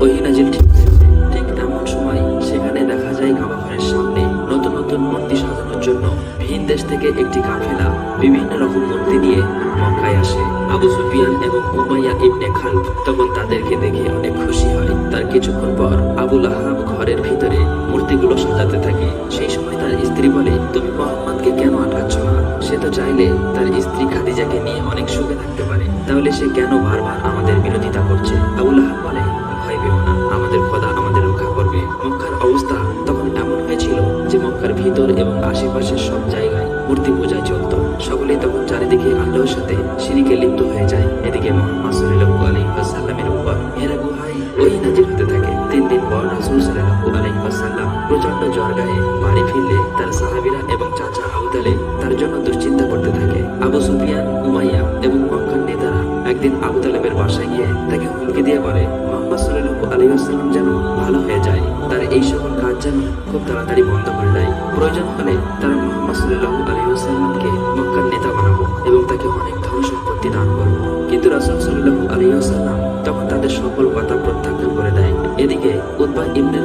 ওহিনাজিল ঠিক আশেপাশের সব জায়গায় মূর্তি পূজায় চলত। সকলে তখন চারিদিকে আল্লাহর সাথে সিঁড়িকে লিপ্ত হয়ে যায়। এদিকে মোহাম্মদ উপর হেরা গুহায় ওই নাজির হতে থাকে। তিন দিন পর রাসূল সাল্লাল্লাহু আলাইহি ওয়াসাল্লাম প্রচণ্ড জ্বর গায়ে বাড়ি ফিরলে তার সাহাবীরা এবং চাচা আবু তালেব তার জন্য দুশ্চিন্তা করতে থাকে। আবু সুফিয়ান, উমাইয়া এবং মক্কার নেতারা একদিন আবু তালেবের বাসায় গিয়ে তাকে হুমকি দিয়ে বলে মোহাম্মদ সাল্লু আসসালাম যেন ভালো হয়ে যায়, তার এই সকল কাজ যেন খুব তাড়াতাড়ি বন্ধ করে দেয়। প্রয়োজন হলে তারা মোহাম্মদ সাল্লু আলী আসসালামকে মক্কার নেতা বানাবো এবং তাকে অনেক ধন সম্পত্তি দান করব। কিন্তু রাসুল সাল্লু আলী আসসালাম তখন তাদের সকল কথা প্রত্যাখ্যান করে দেয়। এদিকে উতবা ইবনে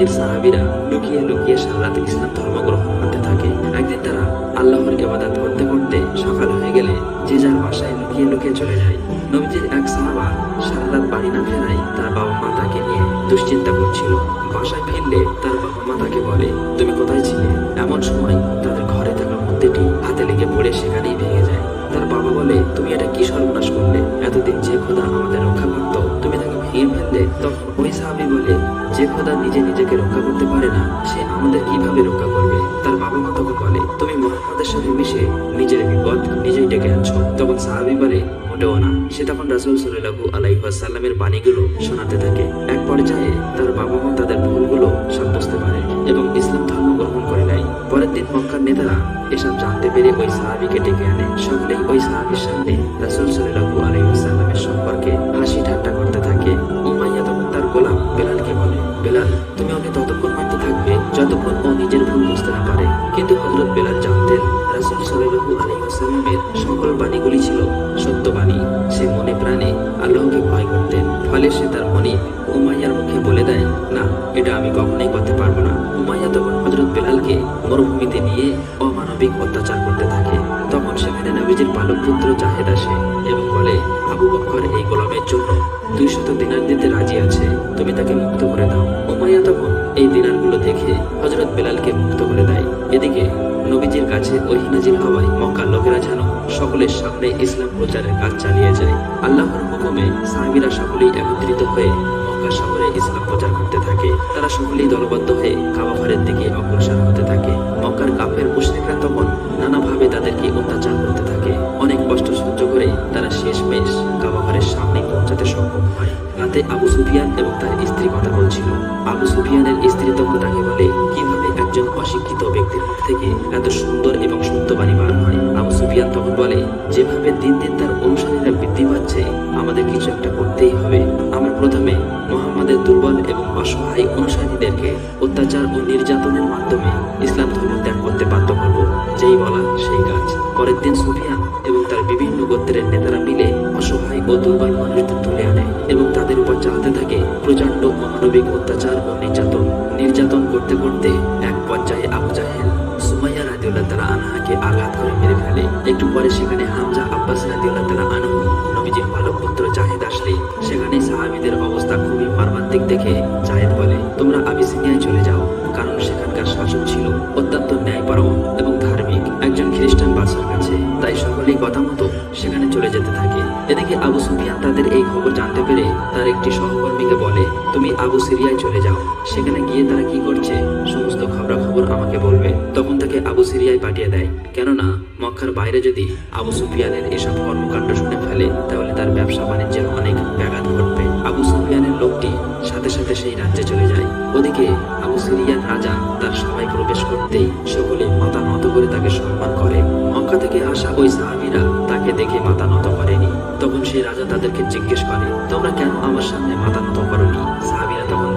নবীজির সাহাবীরা লুকিয়ে লুকিয়ে সারাত ইসলাম ধর্ম গ্রহণ করতে থাকে। একদিন তারা আল্লাহর ইবাদত করতে করতে সকাল হয়ে গেলে যে যার বাসায় লুকিয়ে লুকিয়ে চলে যায়। নবীজির এক সাহাবা সারা রাত বাড়ি না ফেরায় তার বাবা মা তাকে নিয়ে দুশ্চিন্তা করছিল। বাসায় ফিরলে তার বাবা মা তাকে বলে, তুমি কোথায় ছিলে? এমন সময় তাদের ঘরে থাকা মূর্তিটি হাতে লেগে পড়ে সেখানেই ভেঙে যায়। তার বাবা বলে, তুমি এটা কি সর্বনাশ করলে? এতদিন যে খোদা আমাদের রক্ষা করত, তুমি তাকে ভেঙে ফেললে? তখন ওই সাহাবি বলে, যে খোদা নিজে নিজেকে রক্ষা করতে পারে না, সে আমাদের কীভাবে রক্ষা করবে? তার বাবা মা তখন বলে, তুমি মোহাম্মদের সাথে মিশে নিজের বিপদ নিজেই ডেকে আনছো। তখন সাহাবি বলে, মোটেও না। সে তখন রাসুল সাল্লাহু আলাইসাল্লামের বাণীগুলো শোনাতে থাকে। এক পর্যায়ে তার বাবা মা তাদের ভুলগুলো সব বুঝতে পারে এবং ইসলাম ধর্ম পরের দিন মক্কার নেতারা এসব জানতে পেরে ওই সাহাবিকে ডেকে আনে। সকলেই ওই সাহাবির সামনে রাসুল নিয়ে অমানবিক অত্যাচার করতে থাকে, তখন সেখানে নবীজির পালক পুত্র জাহেদ আসে এবং বলে, আবু বকর এই গোলামের জন্য দুই শত দিনার দিতে রাজি আছে। তুমি তাকে মুক্ত করে দাও। উমাইয়া তখন এই দিনারগুলো দেখে হজরত বেলালকে মুক্ত করে দেয়। এদিকে নবীজির কাছে ওই নাজিল হওয়ায় মক্কার লোকেরা যেন সকলের সামনে ইসলাম প্রচারের কাজ চালিয়ে যায়। আল্লাহর হুকুমে সাহাবিরা সকলেই একত্রিত হয়ে মক্কা শহরে ইসলাম প্রচার করতে থাকে। তারা সকলেই দলবদ্ধ হয়ে কাবাঘরের দিকে অগ্রসর হতে থাকে। মক্কার কাফের মুশরিকরা তখন নানাভাবে তাদেরকে অত্যাচার করতে থাকে। অনেক কষ্ট সহ্য করে তারা শেষ শেষমেশ কাবাঘরের সামনে পৌঁছাতে সক্ষম হয়। রাতে আবু সুফিয়ান এবং তার স্ত্রী কথা বলছিল আবু সুফিয়ানের স্ত্রী তখন তাকে বলে, কীভাবে একজন অশিক্ষিত ব্যক্তির থেকে এত সুন্দর এবং সত্যবাণী বার তখন বলে, যেভাবে দিন দিন তার অনুসারীরা বৃদ্ধি পাচ্ছে, আমাদের কিছু একটা করতেই হবে। আমরা প্রথমে মোহাম্মদের দুর্বল এবং অসহায় অনুসারীদেরকে অত্যাচার ও নির্যাতনের মাধ্যমে ইসলাম ধর্ম ত্যাগ করতে বাধ্য করব। যেই বলা, সেই কাজ। পরের দিন সুফিয়ান এবং তার বিভিন্ন গোত্রের নেতারা মিলে অসহায় ও দুর্বল মানুষদের তুলে আনে এবং তাদের উপর চালাতে থাকে প্রচণ্ড অমানবিক অত্যাচার ও নির্যাতন। নির্যাতন করতে করতে এক পর্যায়ে আবু জাহেল রাদিউল্লাহ তালা আনহাকে আঘাত করে মেরে ফেলে। একটু পরে সেখানে হামজা আব্বাস রাদিউল্লাহ তালা আনহু, নবীজির ভালো পুত্র জাহেদ আসলে। সেখানে সাহাবিদের অবস্থা খুবই মর্মান্তিক দেখে জাহেদ বলে, তোমরা আবিসিনিয়ায় চলে যাও, কারণ সেখানকার শাসন ছিল থাকে আবু সুফিয়ান তাদের এই খবর জানতে পেরে তার একটি সহকর্মীকে বলে, তুমি আবু সিরিয়ায় চলে যাও। সেখানে গিয়ে তারা কি করছে? সমস্ত খবরাখবর আমাকে বলবে। তখন তাকে আবু সিরিয়ায় পাঠিয়ে দেয়। কেননা, মক্কার বাইরে যদি আবু সুফিয়ানের এসব কর্মকাণ্ড শুনে ফেলে, তাহলে তার ব্যবসা বাণিজ্যের অনেক ব্যাঘাত ঘটবে। আবু সুফিয়ানের লোকটি সাথে সাথে সেই রাজ্যে চলে যায়। ওদিকে আবু সিরিয়ান রাজা তার সবাই প্রবেশ করতেই সকলে মাথা নত করে তাকে সম্মান করে। মক্কা থেকে আসা ওই সাহাবিরা তাকে দেখে মাথা নত করেনি। তখন সেই রাজা তাদেরকে জিজ্ঞেস করে, তোমরা কেন আমার সামনে মাথা নত করনি? সাহাবিরা তখন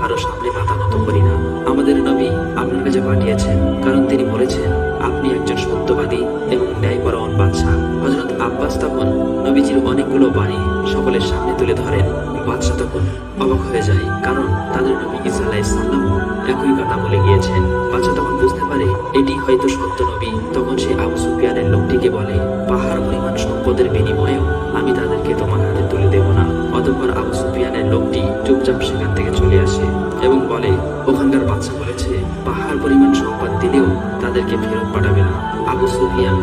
কারও সামনে মাথা নত করি না। আমাদের নবী আপনার কাছে পাঠিয়েছেন, কারণ তিনি বলেছেন, আপনি একজন সত্যবাদী এবং ন্যায়পরায়ণ বাদশাহ। হজরত আব্বাস তখন নবীজির অনেকগুলো বাণী সকলের সামনে তুলে ধরেন, বাদশাহ তখন অবাক হয়ে যায়, কারণ তাদের নবী ইসা আলাইসাল্লাম একই কথা বলে গিয়েছেন। বাদশাহ তখন বুঝতে পারে, এটি হয়তো সত্য নবী। তখন সে আবু সুফিয়ানের লোকটিকে বলে, পাহাড় পরিমাণ সম্পদের বিনিময়েও চুপচাপ সেখান থেকে চলে আসে এবং বলে, ওখানকার বাচ্চা বলেছে, পাহাড় পরিমাণ সম্পদ দিলেও তাদেরকে ফেরত পাঠাবে না। আবু সুফিয়ান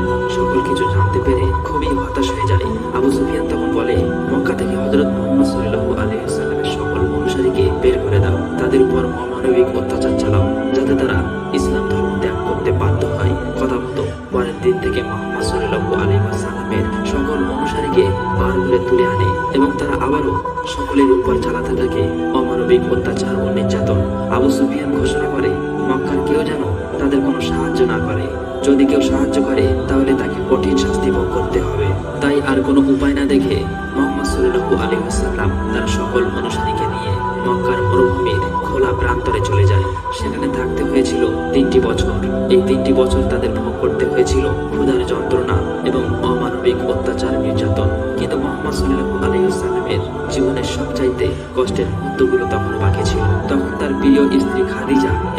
আবু সুফিয়ান ঘোষণা করে মক্কার কেউ যেন তাদের কোনো সাহায্য না করে যদি কেউ সাহায্য করে তাহলে তাকে কঠিন শাস্তি ভোগ করতে হবে তাই আর কোনো উপায় না দেখে মোহাম্মদ সাল্লাল্লাহু আলাইহি ওয়াসাল্লাম তার সকল অনুসারীকে নিয়ে মক্কার মরুভূমির খোলা প্রান্তরে চলে যায় সেখানে থাকতে হয়েছিল তিনটি বছর এই তিনটি বছর তাদের ভোগ করতে হয়েছিল ক্ষুধার যন্ত্রণা এবং অমানবিক অত্যাচার নির্যাতন কিন্তু মোহাম্মদ সাল্লাল্লাহু আলাইহি ওয়াসাল্লামের জীবনের সবচাইতে কষ্টের মুহূর্তগুলো তখন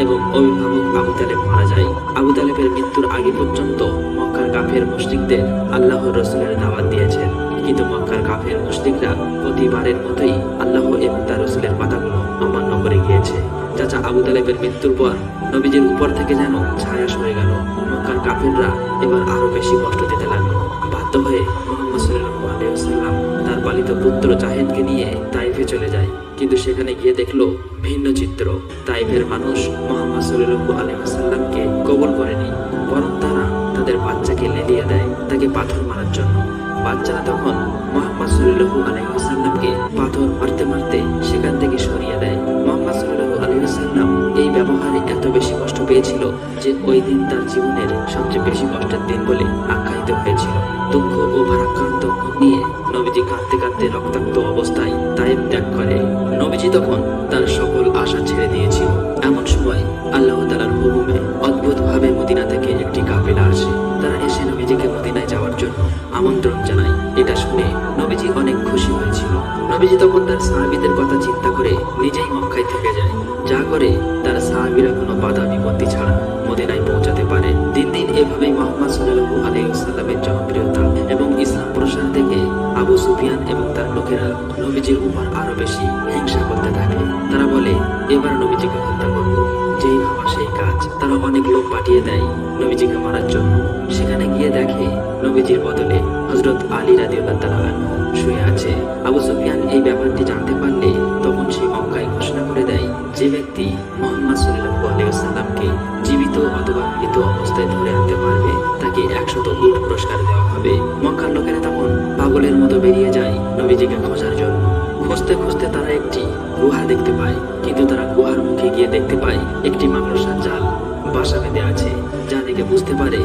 এবং অভিভাবক আবু তালেব মারা যায়। আবু তালেবের মৃত্যুর আগে পর্যন্ত মক্কার কাফের মুশরিকদের আল্লাহর রসুলের দাওয়াত দিয়েছেন। কিন্তু মক্কার কাফের মুশরিকরা প্রতিবারের মতোই আল্লাহ এবং তার রসুলের কথাগুলো অমান্য করে গিয়েছে। চাচা আবু তালেবের মৃত্যুর পর নবীজির উপর থেকে যেন ছায়া সরে গেল। মক্কার কাফেররা এবার আরও বেশি কষ্ট দিতে লাগল। বাধ্য হয়ে মোহাম্মদ আলাইহি তার পালিত পুত্র জাহেদকে নিয়ে তাইফে চলে যায়। কিন্তু সেখানে গিয়ে দেখল ভিন্ন চিত্র। তাইফের মানুষ মোহাম্মদ সাল্লু সাল্লামকে কবুল করেনি বরং তারা তাদের বাচ্চাকে লেলিয়ে দেয় তাকে পাথর মারার জন্য। বাচ্চারা তখন মোহাম্মদ সাল্লু সাল্লামকে পাথর মারতে মারতে পেয়েছিল যে ওই দিন তার জীবনের সবচেয়ে বেশি কষ্টের দিন বলে আখ্যায়িত হয়েছিল। দুঃখ ও ভারাক্রান্ত নিয়ে নবীজি কাঁদতে কাঁদতে রক্তাক্ত অবস্থায় তাইব ত্যাগ করে। নবীজি তখন তার সকল আশা ছেড়ে দিয়েছিল। এমন সময় আল্লাহ তালার হুকুমে অদ্ভুত ভাবে মদিনা থেকে একটি কাফেলা আসে। তারা এসে নবীজিকে মদিনায় যাওয়ার জন্য আমন্ত্রণ জানায়। এটা পারে। দিন দিন এভাবেই মোহাম্মদ সাল্লাল্লাহু আলাইহি ওয়াসাল্লামের জনপ্রিয়তা এবং ইসলাম প্রসার থেকে আবু সুফিয়ান এবং তার লোকেরা নবীজির উপর আরও বেশি হিংসা করতে থাকে। তারা বলে, এবার নবীজিকে হত্যা করব। যেই ভাবা সেই কাজ। তারা অনেক লোক পাঠিয়ে দেয় নবীজিকে মারার জন্য। সেখানে গিয়ে দেখে নবীজির বদলে হজরত আলী রাদিউল্লাহ আনহু শুয়ে আছে। আবু সুফিয়ান এই ব্যাপারটি জানতে পারলে তখন সে মক্কায় ঘোষণা করে দেয়, যে ব্যক্তি অবস্থায় ধরে আনতে পারবে, তাকে একশত উট পুরস্কার দেওয়া হবে। মক্কার লোকেরা তখন পাগলের মতো বেরিয়ে যায় নবীজিকে খোঁজার জন্য। খুঁজতে খুঁজতে তারা একটি গুহা দেখতে পায়, কিন্তু তারা গুহার মুখে গিয়ে দেখতে পায় একটি মাকড়সার জাল বাসা বেঁধে আছে, যা দেখে বুঝতে পারে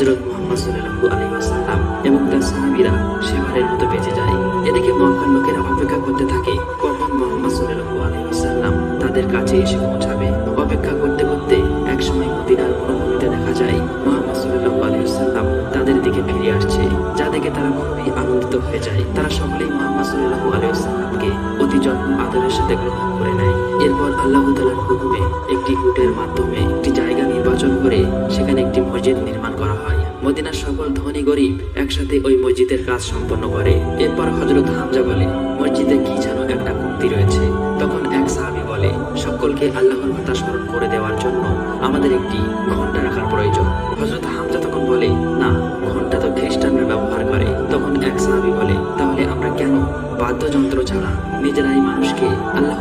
হজরত মোহাম্মদ সাল্লাল্লাহু আলাইহি ওয়াসাল্লাম এবং তার সাহাবীরা সেবারের মতো বেঁচে যায়। এদিকে মক্কার লোকেরা অপেক্ষা করতে থাকে, কখন মোহাম্মদ সাল্লাল্লাহু আলাইহি ওয়াসাল্লাম তাদের কাছে এসে পৌঁছাবে। অপেক্ষা করতে করতে একসময় মদিনার মরুভূমিতে দেখা যায়, মোহাম্মদ সাল্লাল্লাহু আলাইহি ওয়াসাল্লাম তাদের দিকে ফিরে আসছে। যা দেখে তারা খুবই আনন্দিত হয়ে যায়। তারা সকলেই মোহাম্মদ সাল্লাল্লাহু আলাইহি ওয়াসাল্লামকে অতি যত্ন আদরের সাথে গ্রহণ করে নেয়। এরপর আল্লাহ তাআলার হুকুমে একটি উটের মাধ্যমে একটি জায়গা নির্বাচন করে সেখানে একটি মসজিদ নির্মাণ করা হয়। মদিনার সকল ধনী গরিব একসাথে ওই মসজিদের কাজ সম্পন্ন করে। এরপর হজরত হামজা বলে, মসজিদে কি যেন একটা কমতি রয়েছে। তখন এক সাহাবী বলে, সকলকে আল্লাহর কথা স্মরণ করে দেওয়ার জন্য আমাদের একটি ঘণ্টা রাখার প্রয়োজন। হজরত হামজা তখন বলে, না ঘণ্টা তো খ্রিস্টানরা ব্যবহার করে। তখন এক সাহাবী বলে, তাহলে আমরা কেন বাদ্যযন্ত্র ছাড়া নিজেরাই মানুষকে আল্লাহর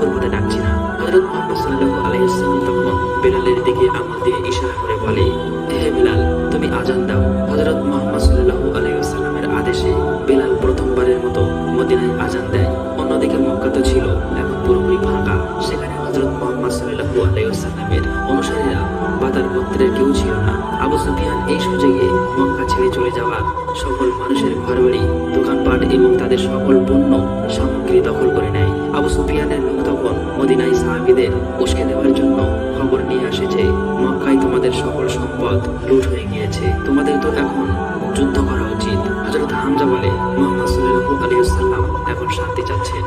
সকল পণ্য সামগ্রী দখল করে নেয়। আবু সুফিয়ানের লোক তখন মদিনায় সাহাবিদের উস্কে দেওয়ার জন্য খবর নিয়ে আসে যে মক্কায় তোমাদের সকল সম্পদ লুট হয়ে গিয়েছে। তোমাদের তো এখন যুদ্ধ করা উচিত। হজরত হামজা বলে, মোহাম্মদ সাল্লাল্লাহু আলী এখন শান্তি চাচ্ছেন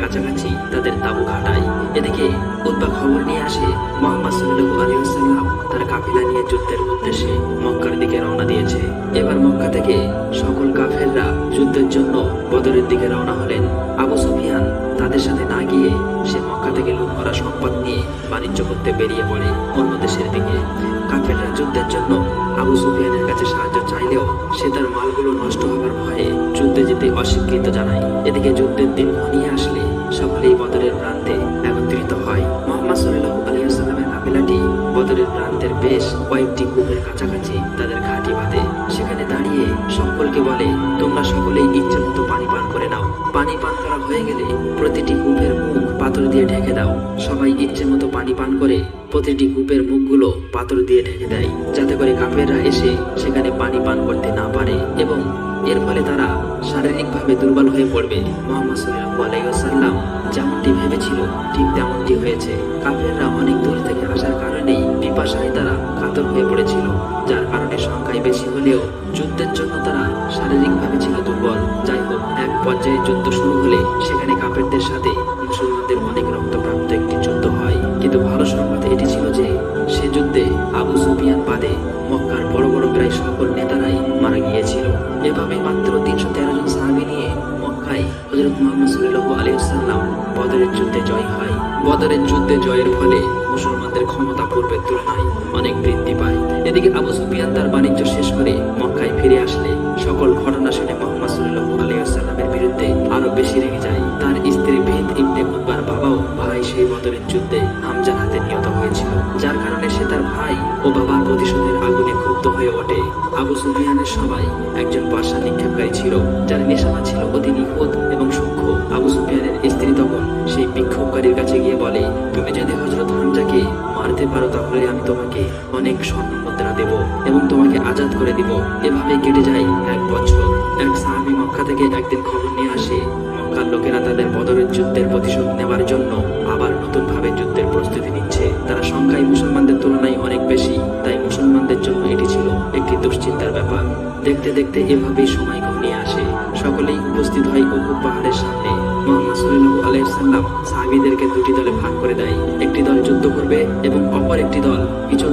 কাছাকাছি তাদের তাবু খাটায় এদিকে উদ্বা খবর নিয়ে আসে মোহাম্মদ সাল্লু আলিউসাল্লাম তার কাফিলা নিয়ে যুদ্ধের উদ্দেশ্যে মক্কার দিকে রওনা দিয়েছে। এবার মক্কা থেকে সকল কাফেররা যুদ্ধের জন্য বদরের দিকে রওনা হলেন অস্বীকৃত জানায় এদিকে যুদ্ধের দিন ঘনিয়ে আসলে সকলেই বদরের প্রান্তে একত্রিত হয়। মোহাম্মদ সাল্লাহ আলিয়াল্লামের কাবিলাটি বদরের প্রান্তের বেশ কয়েকটি কূপের কাছাকাছি তাদের ঘাঁটি বাঁধে। সেখানে দাঁড়িয়ে সকলকে বলে, তোমরা সকলেই ইচ্ছে মতো পানি পান করে নাও। পানি পান করা হয়ে গেলে প্রতিটি কূপের পাথর দিয়ে ঢেকে দাও। সবাই ইচ্ছে মতো পানি পান করে প্রতিটি কূপের মুখগুলো পাথর দিয়ে ঢেকে দেয়, যাতে করে কাফেররা এসে সেখানে পানি পান করতে না পারে এবং এর ফলে তারা শারীরিকভাবে দুর্বল হয়ে পড়বে। মোহাম্মদ ওয়াসাল্লাম যেমনটি ভেবেছিল, ঠিক তেমনটি হয়েছে। কাফেররা অনেক দূর থেকে আসার কারণেই পিপাসায় তারা কাতর হয়ে পড়েছিল আবু সুফিয়ানের সবাই একজন বর্ষা নিক্ষেপকারী ছিল, যার নেশামা ছিল অতি নিখুঁত এবং সূক্ষ্ম। আবু সুফিয়ানের স্ত্রী তখন সেই বিক্ষোভকারীর কাছে গিয়ে বলে, তুমি যদি হজরত হামজাকে মারতে পারো তাহলে আমি তোমাকে অনেক স্বর্ণ মুদ্রা দেব এবং তোমাকে আজাদ করে দিব। এভাবে কেটে যায় এক বছর। এক সাহাবি মক্কা থেকে একদিন খবর নিয়ে আসে, মক্কার লোকেরা তাদের বদরের যুদ্ধের প্রতিশোধ নেওয়ার জন্য দেখতে দেখতে এভাবেই সময় ঘনিয়ে আসে। সকলেই উপস্থিত হয় উহুদ পাহাড়ের সামনে। মোহাম্মদ সাল্লাল্লাহু আলাইসাল্লাম সাহাবিদেরকে দুটি দলে ভাগ করে দেয়। একটি দল যুদ্ধ করবে এবং অপর একটি দল পিছন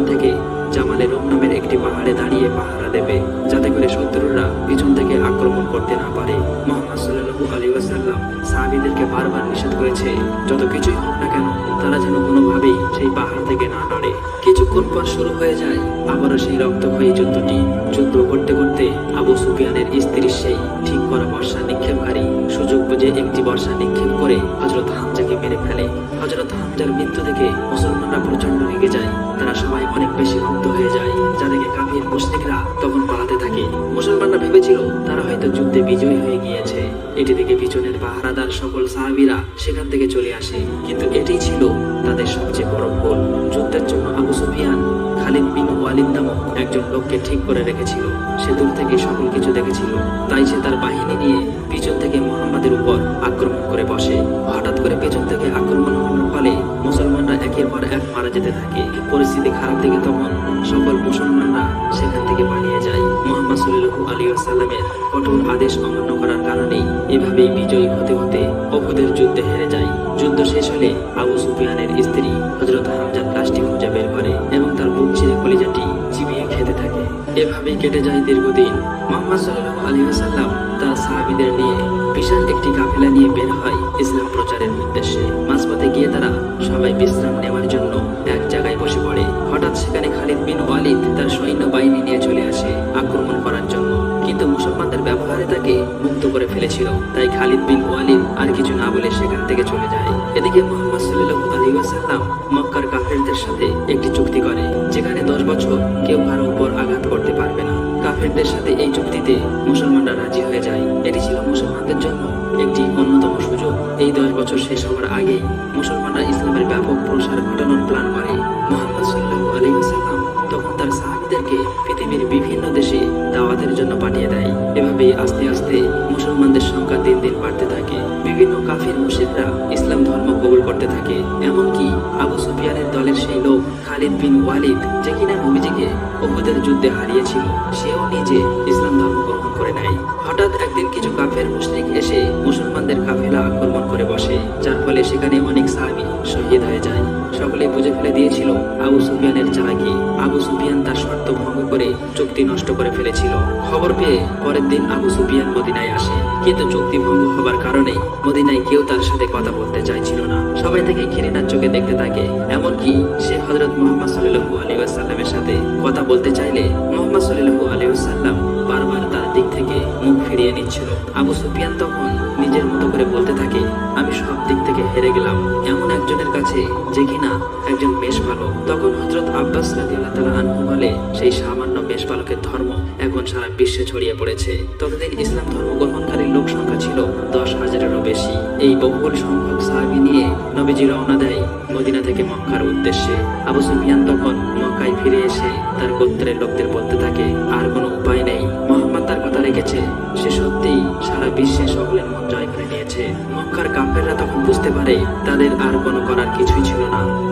সেই রক্তক্ষয়ী যুদ্ধটি, যুদ্ধ করতে করতে আবু সুফিয়ানের স্ত্রীর সেই ঠিক করা বর্ষা নিক্ষেপকারী সুযোগ বুঝে একটি বর্ষা নিক্ষেপ করে হজরত হামজাকে মেরে ফেলে। হজরত হামজার মৃত্যু দেখে মুসলমানরা প্রচণ্ড রেগে যায়। তারা সবাই অনেক বেশি মুগ্ধ হয়ে যায়। যাদেরকে কাফির মুসলিকরা তখন পালাতে থাকে। মুসলমানরা ভেবেছিল, তারা হয়তো যুদ্ধে বিজয়ী হয়ে গিয়েছে। এটি থেকে পিছনের পাহারাদার সকল সাহাবীরা সেখান থেকে চলে আসে। কিন্তু এটাই ছিল তাদের সবচেয়ে বড় ভুল। যুদ্ধের জন্য আবু সুফিয়ান, খালিদ বিন ওয়ালিদ নামক একজন লোককে ঠিক করে রেখেছিল। সে দূর থেকে সকল কিছু দেখেছিল। তাই সে তার বাহিনী নিয়ে পিছন থেকে মোহাম্মদের উপর আক্রমণ করে বসে। হঠাৎ করে পেছন থেকে আক্রমণ হওয়ার ফলে মুসলমানরা একের পর এক মারা যেতে থাকে। পরিস্থিতি খারাপ থেকে তখন ওয়াসাল্লামের কঠোর আদেশ অমান্য করার কারণেই এভাবেই বিজয়ী হতে হতে অহুদের যুদ্ধে হেরে যায়। যুদ্ধ শেষ হলে আবু সুফিয়ানের স্ত্রী হজরত হামজার লাশটি খুঁজে বের করে এবং তার বুক ছিঁড়ে কলিজাটি চিবিয়ে খেতে থাকে। এভাবেই কেটে যায় দীর্ঘদিন। মোহাম্মদ সাল্লাল্লাহু আলী সাল্লাম তার সাহাবিদের নিয়ে বিশাল একটি কাফেলা মুক্ত করে ফেলেছিল। তাই খালিদ বিন ওয়ালিদ আর কিছু না বলে সেখান থেকে চলে যায়। এদিকে মোহাম্মদ সাল্লাল্লাহু আলাইহি ওয়াসাল্লাম মক্কার কাফেরদের সাথে একটি চুক্তি করে, যেখানে দশ বছর কেউ কারও উপর আঘাত করতে পারবে না। কাফেরদের সাথে এই চুক্তিতে মুসলমানরা রাজি হয়ে যায়। এটি ছিল মুসলমানদের জন্য একটি অন্যতম সুযোগ। এই দশ বছর শেষ হওয়ার আগেই মুসলমানরা আস্তে আস্তে মুসলমানদের সংখ্যা দিন দিন বাড়তে থাকে। বিভিন্ন কাফির মুশরিকরা ইসলাম ধর্ম কবুল করতে থাকে। এমনকি আবু সুফিয়ানের দলের সেই লোক খালিদ বিন ওয়ালিদ, যে কিনা নবীজিকে উহুদের যুদ্ধে হারিয়েছিল, সেও নিজে ইসলাম ধর্ম গ্রহণ করে নেয় হঠাৎ একদিন কিছু কাফের মুশরিক এসে মুসলমানদের কাফেলা আক্রমণ করে বসে, যার ফলে সেখানে অনেক সাহাবী শহীদ হয়ে যায়। সকলে বুঝে ফেলে দিয়েছিল আবু সুফিয়ানের চালাকি। আবু সুফিয়ান তার শর্ত ভঙ্গ করে চুক্তি নষ্ট করে ফেলেছিল। খবর পেয়ে পরের দিন আবু সুফিয়ান মদিনায় আসে। কিন্তু চুক্তি ভঙ্গ হবার কারণে মদিনায় কেউ তার সাথে কথা বলতে চাইছিল না। সবাই তাকে ঘৃণার চোখে দেখতে থাকে। এমনকি সে হজরত মোহাম্মদ সাল্লাল্লাহু আলাইহি ওয়াসাল্লামের সাথে কথা বলতে চাইলে মোহাম্মদ সাল্লাল্লাহু আলাইহি ওয়াসাল্লাম বারবার তার দিক থেকে মুখ ফিরিয়ে নিচ্ছিল। আবু সুফিয়ান তখন নিজের মতো করে বলতে থাকে, আমি সব দিক থেকে হেরে গেলাম। কাছে যে কিনা একজন মেষপালক, তখন হজরত আব্বাস রাদিয়াল্লাহু তাআলা আনহু বলে, সেই সামান্য মেষপালকের ধর্ম এখন সারা বিশ্বে ছড়িয়ে পড়েছে। ততদিন ইসলাম ধর্ম গ্রহণকারী লোক সংখ্যা ছিল দশ হাজারেরও বেশি। এই বহুল সংখ্যক সাহাবী নিয়ে নবীজি রওনা দেয় মদিনা থেকে মক্কার উদ্দেশ্যে। আবু সুফিয়ান তখন মক্কায় ফিরে এসে তার গোত্রের লোকদের বলতে থাকে, আর কোনো উপায় নেই। মোহাম্মদ তার কথা রেখেছে। সে সত্যিই সারা বিশ্বে সকলের মন জয় করে নিয়েছে। মক্কার কাফেররা তখন বুঝতে পারে, তাদের আর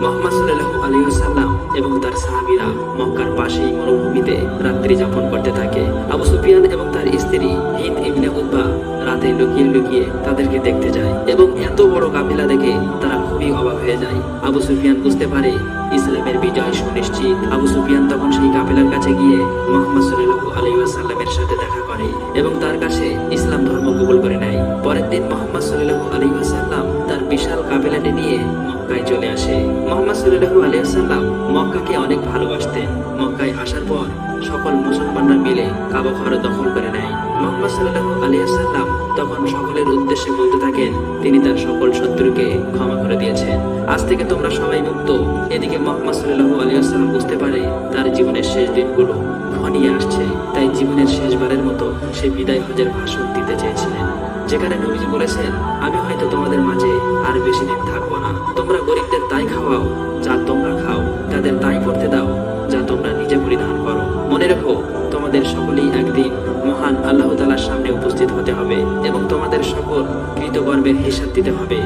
মোহাম্মদ সাল্লাল্লাহু আলাইহি ওয়াসাল্লাম এবং তার সাহাবীরা মক্কার পাশেই মরুভূমিতে রাত্রি যাপন করতে থাকে। আবু সুফিয়ান এবং তার স্ত্রী হিন্দ ইবনে উতবা রাতে লুকিয়ে লুকিয়ে তাদেরকে দেখতে যায় এবং এত বড় কাফিলা দেখে তারা খুবই অবাক হয়ে যায়। আবু সুফিয়ান বুঝতে পারে ইসলামের বিজয় সুনিশ্চিত। আবু সুফিয়ান তখন সেই কাফিলার কাছে গিয়ে মোহাম্মদ সাল্লাল্লাহু আলাইহি ওয়াসাল্লামের সাথে দেখা করে এবং তার কাছে ইসলাম ধর্ম কবুল করে নেয়। পরের দিন মোহাম্মদ সাল্লাল্লাহু আলাইহি ওয়াসাল্লাম তার বিশাল কাফিলাটি নিয়ে মক্কায় চলে আসে। মোহাম্মদ সাল্লাল্লাহু আলাইহি ওয়াসাল্লাম মক্কাকে অনেক ভালোবাসতেন। মক্কায় আসার পর সকল মুসলমানরা মিলে কাবা ঘর দখল করে নেয়। মোহাম্মদ সাল্লাল্লাহু আলাইহি ওয়াসাল্লাম তখন সকলের উদ্দেশ্যে বলতে থাকেন, তিনি তার সকল শত্রুকে ক্ষমা করে দিয়েছেন। আজ থেকে তোমরা সবাই মুক্ত। এদিকে মোহাম্মদ সাল্লাল্লাহু আলাইহি ওয়াসাল্লাম বুঝতে পারে, তার জীবনের শেষ দিনগুলো ঘনিয়ে আসছে। তাই জীবনের শেষবারের মতো সে বিদায় হজের ভাষণ দিতে চেয়েছিলেন। যেখানে নবীজি বলেছেন, আমি হয়তো তোমাদের মাঝে আর বেশি দিন থাকব না। তোমরা গরিবদের তাই খাওয়াও, যা তোমরা খাও, তাদের তাই করতে দাও, যা তোমরা নিজে পরিধান করো। মনে রেখো, তোমাদের সকলেই একদিন মহান আল্লাহ তালার সামনে উপস্থিত হতে হবে এবং তোমাদের সকল কৃতকর্মের হিসাব দিতে হবে।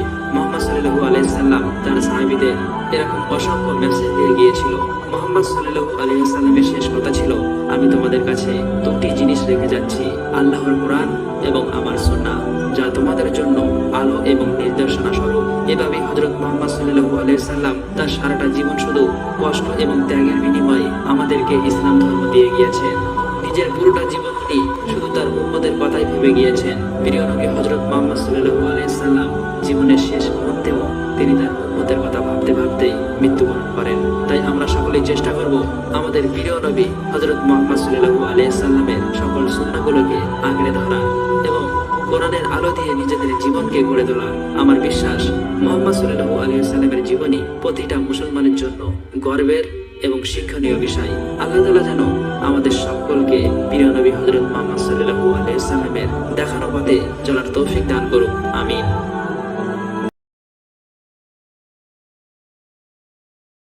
সাল্লাহু আলাইসাল্লাম তার সাহাবিদের এরকম অসংখ্য মেসেজ দিয়ে গিয়েছিল। মোহাম্মদ সাল্লাহু আলাইসাল্লামের শেষ কথা ছিল, আমি তোমাদের কাছে দুটি জিনিস রেখে যাচ্ছি, আল্লাহর কোরআন এবং আমার সুন্নাহ, যা তোমাদের জন্য আলো এবং নির্দেশনা স্বরূপ। এভাবে হজরত মোহাম্মদ সাল্লাহু আলাইসাল্লাম তার সারাটা জীবন শুধু কষ্ট এবং ত্যাগের বিনিময়ে আমাদেরকে ইসলাম ধর্ম দিয়ে গিয়েছেন। নিজের পুরোটা জীবনটি শুধু ভেবে গিয়েছেন প্রিয় নবী হজরত মোহাম্মদ সাল্লাহু আলাইসাল্লাম জীবনের শেষ মুহূর্তেও তিনি তার উম্মতের কথা ভাবতে ভাবতেই মৃত্যুবরণ করেন। তাই আমরা সকলেই চেষ্টা করব আমাদের প্রিয় নবী হজরত মোহাম্মদ সাল্লাহু আলাইসাল্লামের সকল সুন্নাগুলোকে আঁকড়ে ধরা এবং কোরআনের আলো দিয়ে নিজেদের জীবনকে গড়ে তোলা আমার বিশ্বাস। মোহাম্মদ সাল্লাহু আলিয়াল্লামের জীবনী প্রতিটা মুসলমানের জন্য গর্বের এবং শিক্ষণীয় বিষয়। আল্লাহ তালা যেন আমাদের সকলকে বিরানবী হজরত মোহাম্মদ সাল্লাহ আলাইসাল্লামের দেখানো পথে চলার তৌফিক দান করুক। আমিন।